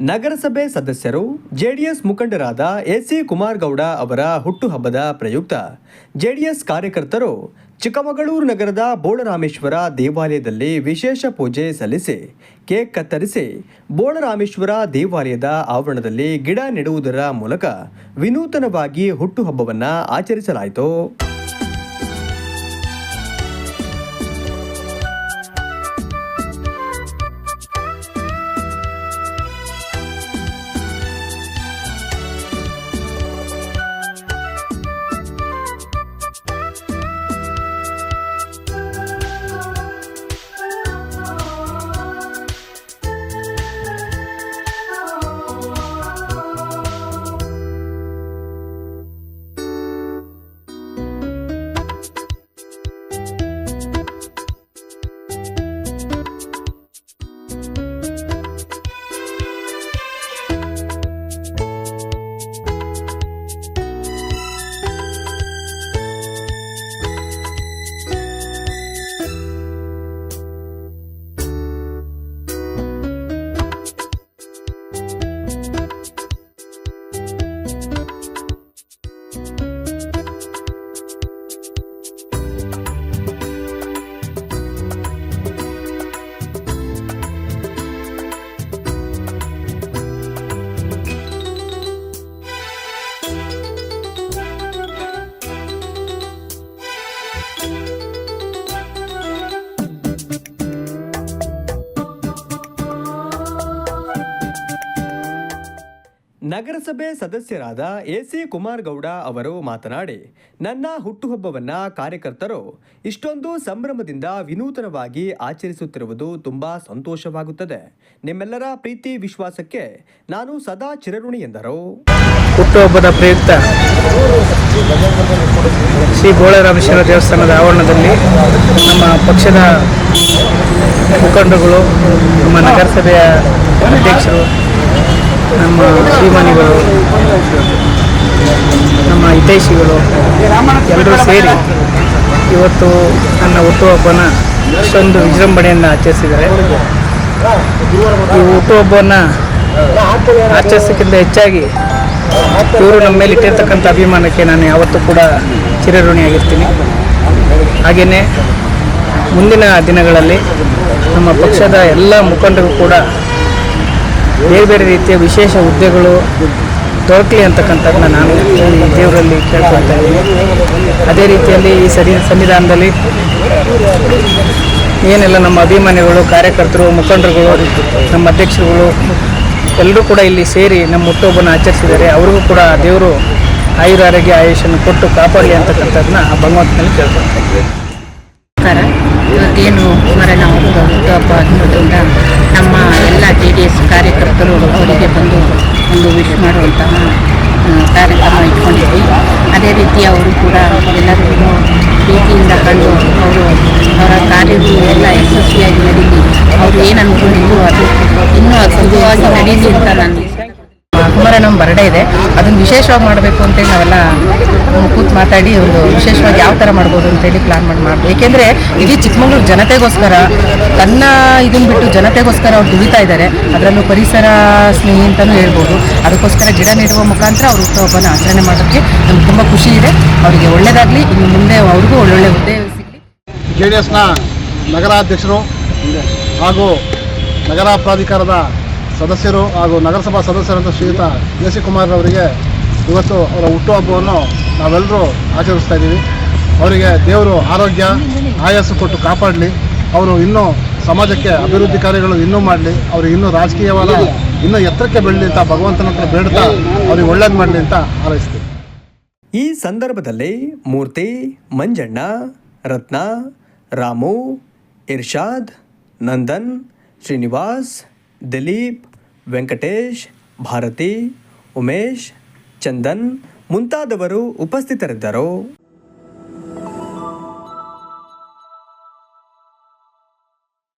ನಗರಸಭೆ ಸದಸ್ಯರು ಜೆಡಿಎಸ್ ಮುಖಂಡರಾದ ಎಸಿ ಕುಮಾರ್ಗೌಡ ಅವರ ಹುಟ್ಟುಹಬ್ಬದ ಪ್ರಯುಕ್ತ. ಜೆಡಿಎಸ್ ಕಾರ್ಯಕರ್ತರು ಚಿಕ್ಕಮಗಳೂರು ನಗರದ ಬೋಳರಾಮೇಶ್ವರ ದೇವಾಲಯದಲ್ಲಿ ವಿಶೇಷ ಪೂಜೆ ಸಲ್ಲಿಸಿ, ಕೇಕ್ ಕತ್ತರಿಸಿ ಬೋಳರಾಮೇಶ್ವರ ದೇವಾಲಯದ ಆವರಣದಲ್ಲಿ ಗಿಡ ನೆಡುವುದರ ಮೂಲಕ ವಿನೂತನವಾಗಿ ಹುಟ್ಟುಹಬ್ಬವನ್ನು ಆಚರಿಸಲಾಯಿತು. ನಗರಸಭೆ ಸದಸ್ಯರಾದ ಎಸಿ ಕುಮಾರಗೌಡ ಅವರು ಮಾತನಾಡಿ, ನನ್ನ ಹುಟ್ಟುಹಬ್ಬವನ್ನ ಕಾರ್ಯಕರ್ತರು ಇಷ್ಟೊಂದು ಸಂಭ್ರಮದಿಂದ ವಿನೂತನವಾಗಿ ಆಚರಿಸುತ್ತಿರುವುದು ತುಂಬಾ ಸಂತೋಷವಾಗುತ್ತದೆ. ನಿಮ್ಮೆಲ್ಲರ ಪ್ರೀತಿ ವಿಶ್ವಾಸಕ್ಕೆ ನಾನು ಸದಾ ಚಿರಋಣಿ ಎಂದರು. ಹುಟ್ಟುಹಬ್ಬದ ಪ್ರಯುಕ್ತ ಶ್ರೀ ಬೋಳರಾಮೇಶ್ವರ ದೇವಸ್ಥಾನದ ಆವರಣದಲ್ಲಿ ನಮ್ಮ ಪಕ್ಷದ ಮುಖಂಡಗಳು ನಮ್ಮ ನಗರಸಭೆಯ ಅಧ್ಯಕ್ಷರು ನಮ್ಮ ಶ್ರೀಮಾನಿಗಳು ನಮ್ಮ ಹಿತೈಷಿಗಳು ಎಲ್ಲರೂ ಸೇರಿ ಇವತ್ತು ನನ್ನ ಹುಟ್ಟುಹಬ್ಬನ ಇಷ್ಟೊಂದು ವಿಜೃಂಭಣೆಯನ್ನು ಆಚರಿಸಿದ್ದಾರೆ. ಈ ಹುಟ್ಟುಹಬ್ಬವನ್ನು ಆಚರಿಸೋಕ್ಕಿಂತ ಹೆಚ್ಚಾಗಿ ಇವರು ನಮ್ಮ ಮೇಲೆ ಇಟ್ಟಿರ್ತಕ್ಕಂಥ ಅಭಿಮಾನಕ್ಕೆ ನಾನು ಯಾವತ್ತೂ ಕೂಡ ಚಿರಋಣಿಯಾಗಿರ್ತೀನಿ. ಹಾಗೆಯೇ ಮುಂದಿನ ದಿನಗಳಲ್ಲಿ ನಮ್ಮ ಪಕ್ಷದ ಎಲ್ಲ ಮುಖಂಡರು ಕೂಡ ಬೇರೆ ಬೇರೆ ರೀತಿಯ ವಿಶೇಷ ಹುದ್ದೆಗಳು ದೊರಕಲಿ ಅಂತಕ್ಕಂಥದ್ದನ್ನ ನಾನು ಈ ದೇವರಲ್ಲಿ ಕೇಳ್ಕೊಳ್ತಾ ಇದ್ದೀನಿ. ಅದೇ ರೀತಿಯಲ್ಲಿ ಈ ಸರಿ ಸಂವಿಧಾನದಲ್ಲಿ ಏನೆಲ್ಲ ನಮ್ಮ ಅಭಿಮಾನಿಗಳು, ಕಾರ್ಯಕರ್ತರು, ಮುಖಂಡರುಗಳು, ನಮ್ಮ ಅಧ್ಯಕ್ಷರುಗಳು ಎಲ್ಲರೂ ಕೂಡ ಇಲ್ಲಿ ಸೇರಿ ನಮ್ಮ ಹುಟ್ಟುಹಬ್ಬನ ಆಚರಿಸಿದ್ದಾರೆ. ಅವ್ರಿಗೂ ಕೂಡ ದೇವರು ಆಯುರ ಆರೋಗ್ಯ ಆಯುಷನ್ನು ಕೊಟ್ಟು ಕಾಪಾಡಲಿ ಅಂತಕ್ಕಂಥದ್ದನ್ನ ಆ ಭಗವಂತನಲ್ಲಿ ಕೇಳ್ಕೊಳ್ತಾ ಇದ್ದೀವಿ ಏನು ಮರಣ ಹೋದ ಹುಟ್ಟುಹಬ್ಬ ಆಗಿರೋದ್ರಿಂದ ನಮ್ಮ ಎಲ್ಲ ಜೆ ಡಿ ಎಸ್ ಕಾರ್ಯಕರ್ತರು ಅವರಿಗೆ ಬಂದು ಒಂದು ವಿಶ್ ಮಾಡುವಂತಹ ಆ, ಕಾರ್ಯಕ್ರಮ ಇಟ್ಕೊಂಡಿದ್ವಿ ಅದೇ ರೀತಿ ಅವರು ಕೂಡ ಎಲ್ಲರಿಗೂ ಪ್ರೀತಿಯಿಂದ ಕಂಡು ಅವರು ಅವರ ಕಾರ್ಯಗಳು ಎಲ್ಲ ಯಶಸ್ವಿಯಾಗಿ ನಡೀಲಿ. ಅವರು ಏನು ಅಂದ್ಕೊಂಡಿದ್ರು ಅದು. ಇನ್ನೂ ಅದ್ಭುತವಾಗಿ ನಡೀಲಿ ಅಂತ ನಾನು ಕುಮಾರಣ್ಣನ ಬರ್ಡೇ ಇದೆ. ಅದನ್ನು ವಿಶೇಷವಾಗಿ ಮಾಡಬೇಕು ಅಂತೇಳಿ ನಾವೆಲ್ಲ ಕೂತು ಮಾತಾಡಿ ಒಂದು ವಿಶೇಷವಾಗಿ ಯಾವ ಥರ ಮಾಡ್ಬೋದು ಅಂತೇಳಿ ಪ್ಲಾನ್ ಮಾಡಿ ಮಾಡ್ಬೋದು ಏಕೆಂದರೆ ಇಡೀ ಚಿಕ್ಕಮಗಳೂರು ಜನತೆಗೋಸ್ಕರ ತನ್ನ ಇದನ್ನು ಬಿಟ್ಟು ಜನತೆಗೋಸ್ಕರ ಅವ್ರು ದುಡಿತಾ ಇದ್ದಾರೆ ಅದರಲ್ಲೂ ಪರಿಸರ ಸ್ನೇಹಿ ಅಂತಲೂ ಹೇಳ್ಬೋದು. ಅದಕ್ಕೋಸ್ಕರ ಗಿಡ ನೆಡುವ ಮುಖಾಂತರ ಅವ್ರ ಹುಟ್ಟುಹಬ್ಬನ ಆಚರಣೆ ಮಾಡೋಕ್ಕೆ ನಮ್ಗೆ ತುಂಬ ಖುಷಿ ಇದೆ. ಅವರಿಗೆ ಒಳ್ಳೆಯದಾಗಲಿ ಇನ್ನು ಮುಂದೆ ಅವ್ರಿಗೂ ಒಳ್ಳೊಳ್ಳೆ ಹುದ್ದೆ ಸಿಗಲಿ. ಜೆ ಡಿ ಎಸ್ನ ನಗರಾಧ್ಯಕ್ಷರು ಹಾಗೂ ನಗರ ಪ್ರಾಧಿಕಾರದ ಸದಸ್ಯರು ಹಾಗೂ ನಗರಸಭಾ ಸದಸ್ಯರಂತ ಶ್ರೀಯುತ ಎ ಸಿ ಕುಮಾರ್ ಅವರಿಗೆ ಇವತ್ತು ಅವರ ಹುಟ್ಟುಹಬ್ಬವನ್ನು ನಾವೆಲ್ಲರೂ ಆಚರಿಸ್ತಾ ಇದ್ದೀವಿ. ಅವರಿಗೆ ದೇವರು ಆರೋಗ್ಯ ಆಯಸ್ಸು ಕೊಟ್ಟು ಕಾಪಾಡಲಿ. ಅವರು ಇನ್ನೂ ಸಮಾಜಕ್ಕೆ ಅಭಿವೃದ್ಧಿ ಕಾರ್ಯಗಳು ಇನ್ನೂ ಮಾಡಲಿ. ಅವರು ಇನ್ನೂ ರಾಜಕೀಯವಾದ, ಇನ್ನೂ ಎತ್ತರಕ್ಕೆ ಬೆಳಲಿ ಅಂತ ಭಗವಂತನ ಹತ್ರ ಬೇಡ್ತಾ ಅವ್ರಿಗೆ ಒಳ್ಳೇದು ಮಾಡಲಿ ಅಂತ ಆಲೋಚಿಸ್ತೀವಿ ಈ ಸಂದರ್ಭದಲ್ಲಿ ಮೂರ್ತಿ, ಮಂಜಣ್ಣ, ರತ್ನ, ರಾಮು, ಇರ್ಷಾದ್, ನಂದನ್, ಶ್ರೀನಿವಾಸ್ ದಿಲೀಪ್ ವೆಂಕಟೇಶ್ ಭಾರತಿ ಉಮೇಶ್ ಚಂದನ್ ಮುಂತಾದವರು ಉಪಸ್ಥಿತರಿದ್ದರು.